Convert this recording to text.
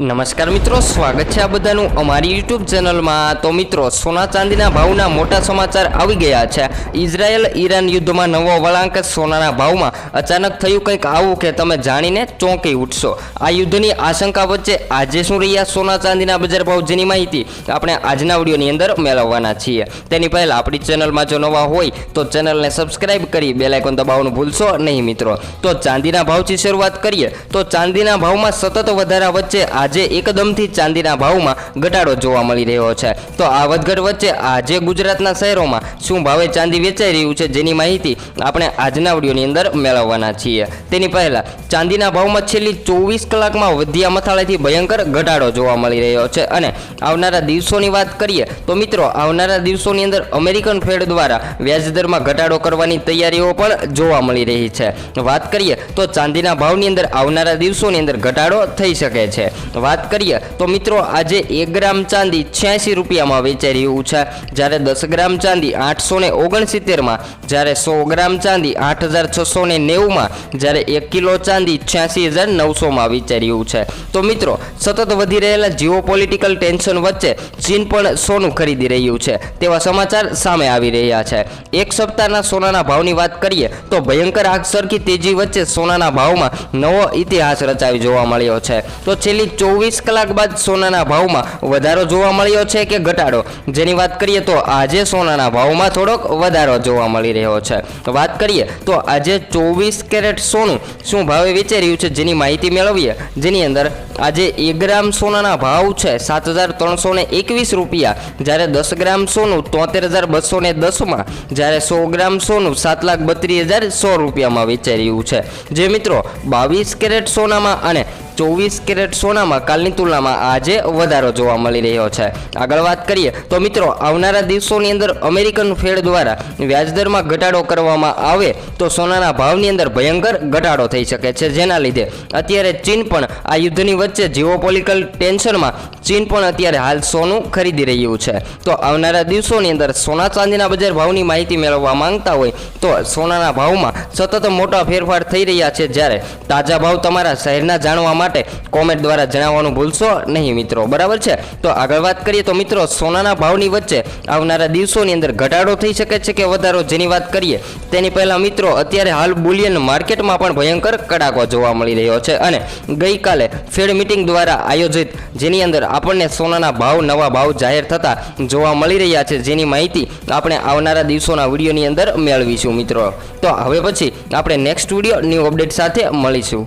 નમસ્કાર મિત્રો, સ્વાગત છે આ બધાનું અમારી યુટ્યુબ ચેનલમાં. તો મિત્રો, સોના ચાંદીના ભાવના મોટા સમાચાર આવી ગયા છે. ઇઝરાયલ ઈરાન યુદ્ધમાં નવો વળાંક સોનાના ભાવમાં અચાનક થયું કંઈક આવું કે તમે જાણીને ચોંકી ઉઠશો. આ યુદ્ધની આશંકા વચ્ચે આજે શું રહ્યા સોના ચાંદીના બજાર ભાવ જેની માહિતી આપણે આજના વિડીયોની અંદર મેળવવાના છીએ. તેની પહેલાં આપણી ચેનલમાં જો નવા હોય, તો ચેનલને સબસ્ક્રાઇબ કરી બેલાઇકોન દબાવવાનું ભૂલશો નહીં મિત્રો. તો ચાંદીના ભાવથી શરૂઆત કરીએ. તો ચાંદીના ભાવમાં સતત વધારા વચ્ચે આજે એકદમથી ચાંદીના ભાવમાં ઘટાડો જોવા મળી રહ્યો છે. તો આ વધઘટ વચ્ચે આજે ગુજરાતના શહેરોમાં શું ભાવે ચાંદી વેચાઈ રહ્યું છે જેની માહિતી આપણે આજના વિડીયોની અંદર મેળવવાના છીએ. તેની પહેલાં, ચાંદીના ભાવમાં છેલ્લી ચોવીસ કલાકમાં વધ્યા મથાળેથી ભયંકર ઘટાડો જોવા મળી રહ્યો છે. અને આવનારા દિવસોની વાત કરીએ તો મિત્રો, આવનારા દિવસોની અંદર અમેરિકન ફેડ દ્વારા વ્યાજદરમાં ઘટાડો કરવાની તૈયારીઓ પણ જોવા મળી રહી છે. વાત કરીએ તો ચાંદીના ભાવની અંદર આવનારા દિવસોની અંદર ઘટાડો થઈ શકે છે. વાત કરીએ, તો મિત્રો આજે એક ગ્રામ ચાંદી છ્યાસી રૂપિયામાં વેચાઈ રહ્યું છે. જ્યારે દસ ગ્રામ ચાંદી આઠસો ને ઓગણસિત્તેરમાં, જ્યારે સો ગ્રામ ચાંદી આઠ હજાર છસો ને નેવુંમાં, જ્યારે એક કિલો ચાંદી છ્યાસી હજાર નવસોમાં વેચાઈ રહ્યું છે. તો મિત્રો, સતત વધી રહેલા જીઓ પોલિટિકલ ટેન્શન વચ્ચે ચીન પણ સોનું ખરીદી રહ્યું છે. તેવા સમાચાર સામે આવી રહ્યા છે. એક સપ્તાહના સોનાના ભાવની વાત કરીએ, તો ભયંકર આગ સરખી તેજી વચ્ચે સોનાના ભાવમાં નવો ઇતિહાસ રચાવી જોવા મળ્યો છે. તો છેલ્લી ચોવીસ કલાક બાદ સોનાના ભાવમાં વધારો જોવા મળ્યો છે કે ઘટાડો? જેની વાત કરીએ તો આજે સોનાના ભાવમાં થોડોક વધારો જોવા મળી રહ્યો છે. વાત કરીએ તો આજે ચોવીસ કેરેટ સોનું શું ભાવે વેચાઈ રહ્યું છે જેની માહિતી મેળવીએ? જેની અંદર આજે એક ગ્રામ સોનાના ભાવ છે સાત હજાર ત્રણસો ને એકવીસ રૂપિયા. જ્યારે દસ ગ્રામ સોનું તોતેર હજાર બસો ને દસમાં, જ્યારે સો ગ્રામ સોનું સાત લાખ બત્રીસ હજાર સો રૂપિયામાં વેચાઈ રહ્યું છે. જે મિત્રો, બાવીસ કેરેટ સોનામાં અને ચોવીસ કેરેટ સોનામાં કાલની તુલનામાં આજે વધારો જોવા મળી રહ્યો છે. આગળ વાત કરીએ તો મિત્રો, આવનારા દિવસોની અંદર અમેરિકન ફેડ દ્વારા વ્યાજદરમાં ઘટાડો કરવામાં આવે તો સોનાના ભાવની અંદર ભયંકર ઘટાડો થઈ શકે છે. જેના લીધે અત્યારે ચીન પણ આ યુદ્ધની વચ્ચે જીઓપોલિટિકલ ટેન્શનમાં ચીન પણ અત્યારે હાલ સોનું ખરીદી રહ્યું છે. તો આવનારા દિવસોની અંદર સોના ચાંદીના બજાર ભાવની માહિતી મેળવવા માંગતા હોય તો સોનાના ભાવમાં સતત મોટા ફેરફાર થઈ રહ્યા છે. જ્યારે તાજા ભાવ તમારા શહેરના જાણવા માટે કોમેન્ટ દ્વારા જણાવવાનું ભૂલશો નહીં મિત્રો. બરાબર છે? તો આગળ વાત કરીએ તો મિત્રો, સોનાના ભાવની વચ્ચે આવનારા દિવસોની અંદર ઘટાડો થઈ શકે છે કે વધારો? જેની વાત કરીએ, તેની પહેલાં મિત્રો, અત્યારે હાલ બુલિયન માર્કેટમાં પણ ભયંકર કડાકો જોવા મળી રહ્યો છે અને ગઈકાલે ફેડ મિટિંગ દ્વારા આયોજિત, જેની અંદર આપણને સોનાના ભાવ, નવા ભાવ જાહેર થતા જોવા મળી રહ્યા છે, જેની માહિતી આપણે આવનારા દિવસોના વિડીયોની અંદર મેળવીશું મિત્રો. તો હવે પછી આપણે નેક્સ્ટ વીડિયો ન્યૂ અપડેટ સાથે મળીશું.